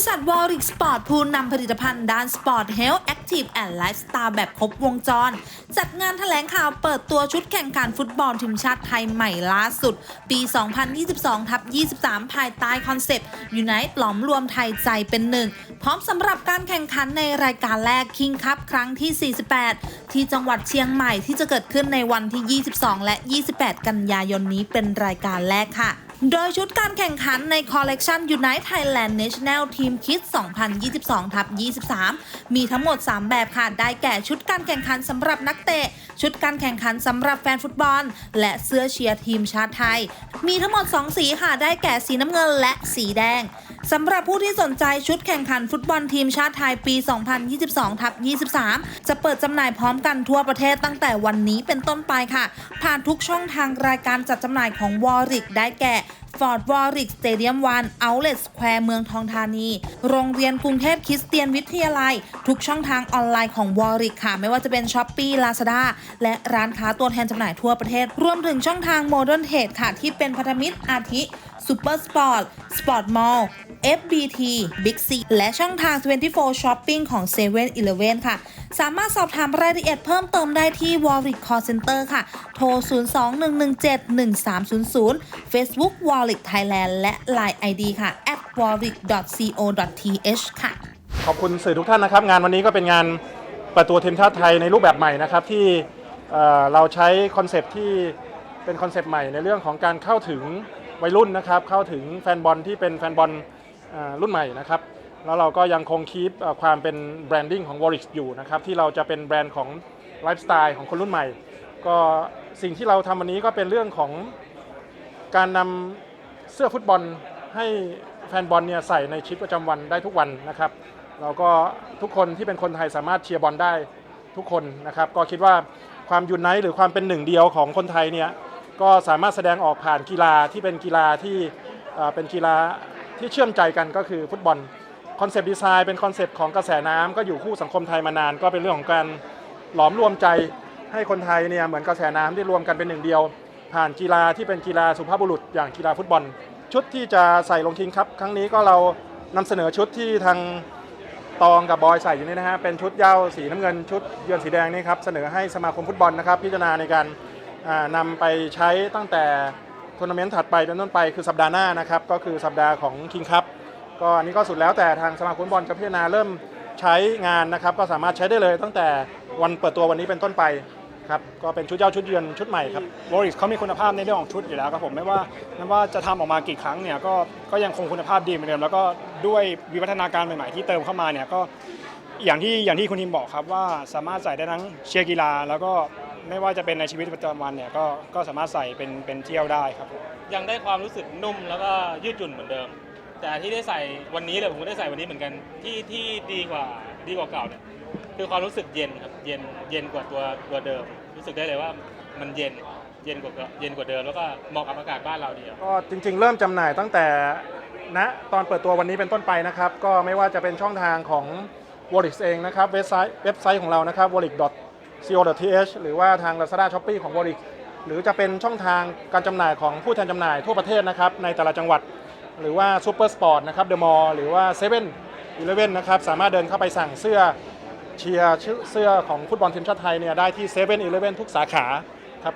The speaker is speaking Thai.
ริษัทวอริกสปอร์ตผู้นำผลิตภัณฑ์ด้านสปอร์ตเฮลท์แอคทีฟแอนด์ไลฟ์สไตล์แบบครบวงจร จัดงานแถลงข่าวเปิดตัวชุดแข่งขันฟุตบอลทีมชาติไทยใหม่ล่าสุด ปี 2022ทับ23 ภายใต้คอนเซปต์ยูไนต์หลอมรวมไทยใจเป็นหนึ่ง พร้อมสำหรับการแข่งขันในรายการแรกคิงคัพครั้งที่ 48 ที่จังหวัดเชียงใหม่ที่จะเกิดขึ้นในวันที่ 22 และ 28 กันยายนนี้เป็นรายการแรกค่ะ โดยชุดการแข่งขันในคอลเลกชัน Unite Thailand National Team Kids 2022ทับ23 มีทั้งหมด 3 แบบค่ะ ได้แก่ชุดการแข่งขันสำหรับนักเตะ ชุดการแข่งขันสำหรับแฟนฟุตบอล และเสื้อเชียร์ทีมชาติไทย มีทั้งหมด 2 สีค่ะ ได้แก่สีน้ำเงินและสีแดง สำหรับผู้ที่สนใจชุดแข่งขันฟุตบอลทีมชาติไทยปี 2022ทับ23 จะเปิดจำหน่ายพร้อมกันทั่วประเทศตั้งแต่วันนี้เป็นต้นไปค่ะ ผ่านทุกช่องทางรายการจัดจำหน่ายของวอริกได้แก่ Ford w a r r i c Stadium 1 Outlet Square เมืองทองธานี โรงเรียนกรุงเทพคริสเตียนวิทยาลัย ทุกช่องทางออนไลน์ของ w a r r i c ค่ะ ไม่ว่าจะเป็น s h o p e e Lazada และร้านค้าตัวแทนจำหน่ายทั่วประเทศ รวมถึงช่องทาง Modern Trade ค่ะ ที่เป็นพันธมิตรอาทิ Super Sport Sport Mall FBT Big C และช่องทาง 24 Shopping ของ7 e เ e ่ e อค่ะ สามารถสอบถามรายละเอียดเพิ่มเติมได้ที่ Warwick Call Center ค่ะ โทร 02-117-1300 Facebook Warwick Thailand และ Line ID ค่ะ at warwick.co.th ค่ะ ขอบคุณสื่อทุกท่านนะครับ งานวันนี้ก็เป็นงานเปิดตัวทีมชาติไทยในรูปแบบใหม่นะครับ ที่เอ่อเราใช้คอนเซปต์ที่เป็นคอนเซปต์ใหม่ในเรื่องของการเข้าถึงวัยรุ่นนะครับ เข้าถึงแฟนบอลที่เป็นแฟนบอล รุ่นใหม่นะครับแล้วเราก็ยังคงคีปความเป็นแบรนดิ้งของ w a r r i c อยู่นะครับที่เราจะเป็นแบรนด์ของไลฟ์สไตล์ของคนรุ่นใหม่ ก็สิ่งที่เราทำวันนี้ก็เป็นเรื่องของการนำเสื้อฟุตบอลให้แฟนบอลเนี่ยใส่ในชีวิตประจำวันได้ทุกวันนะครับเราก็ทุกคนที่เป็นคนไทยสามารถเชียร์บอลได้ทุกคนนะครับ ก็คิดว่าความยูไนหรือความเป็นหนึ่งเดียวของคนไทยเนี่ยก็สามารถแสดงออกผ่านกีฬาที่เป็นกีฬาที่เป็นกีฬา ที่เชื่อมใจกันก็คือฟุตบอลคอนเซปต์ดีไซน์เป็นคอนเซปต์ของกระแสน้ำก็อยู่คู่สังคมไทยมานาน ก็เป็นเรื่องของการหลอมรวมใจให้คนไทยเนี่ยเหมือนกระแสน้ำที่รวมกันเป็นหนึ่งเดียว ผ่านกีฬาที่เป็นกีฬาสุภาพบุรุษ อย่างกีฬาฟุตบอล ชุดที่จะใส่ลงทีมครับ ครั้งนี้ก็เรานำเสนอชุดที่ทางตองกับบอยใส่อยู่นี่นะฮะเป็นชุดเย้าสีน้ำเงินชุดเยือนสีแดงนี่ครับเสนอให้สมาคมฟุตบอลนะครับพิจารณาในการอ่านำไปใช้ตั้งแต่ ทัวร์นาเมนต์ถัดไปเป็นต้นไปคือสัปดาห์หน้านะครับก็คือสัปดาห์ของคิงคัพก็อันนี้ก็สุดแล้วแต่ทางสมาคมฟุตบอลจะพิจารณาเริ่มใช้งานนะครับ ก็สามารถใช้ได้เลยตั้งแต่วันเปิดตัววันนี้เป็นต้นไปครับก็เป็นชุดเย้าชุดเยือนชุดใหม่ครับวอริสเขามีคุณภาพในเรื่องของชุดอยู่แล้วครับผมไม่ว่าไม่ว่าจะทำออกมากี่ครั้งเนี่ยก็ก็ยังคงคุณภาพดีเหมือนเดิมแล้วก็ด้วยวิวัฒนาการใหม่ๆที่เติมเข้ามาเนี่ยก็อย่างที่อย่างที่คุณทีมบอกครับว่าสามารถใส่ได้ทั้งเชียร์กีฬา แล้วก็ ไม่ว่าจะเป็นในชีวิตประจำวันเนี่ยก็ก็สามารถใส่เป็นเป็นเที่ยวได้ครับผมยังได้ความรู้สึกนุ่มแล้วก็ยืดหยุ่นเหมือนเดิม แต่ที่ได้ใส่วันนี้เลยผมก็ได้ใส่วันนี้เหมือนกันที่ที่ดีกว่าดีกว่าเก่าเนี่ยคือความรู้สึกเย็นครับเย็นเย็นกว่าตัวตัวเดิม รู้สึกได้เลยว่ามันเย็นเย็นกว่าเย็นกว่าเดิมแล้วก็เหมาะกับอากาศบ้านเราดีครับ ก็จริง ๆ เริ่มจำหน่ายตั้งแต่ณตอนเปิดตัววันนี้เป็นต้นไปนะครับ ก็ไม่ว่าจะเป็นช่องทางของ w a l l i x เองนะครับ เว็บไซต์เว็บไซต์ของเรานะครับ w a l l i x co.th หรือว่าทาง Lazada Shopee ของ w a l l i x หรือจะเป็นช่องทางการจำหน่ายของผู้แทนจำหน่ายทั่วประเทศนะครับในแต่ละจังหวัด หรือว่าซูเปอร์สปอร์ตนะครับเดอะมอลล์หรือว่าเซเว่นอีเลเว่นนะครับสามารถเดินเข้าไปสั่งเสื้อเชียร์เสื้อของฟุตบอลทีมชาติไทยเนี่ยได้ที่เซเว่นอีเลเว่นทุกสาขาครับ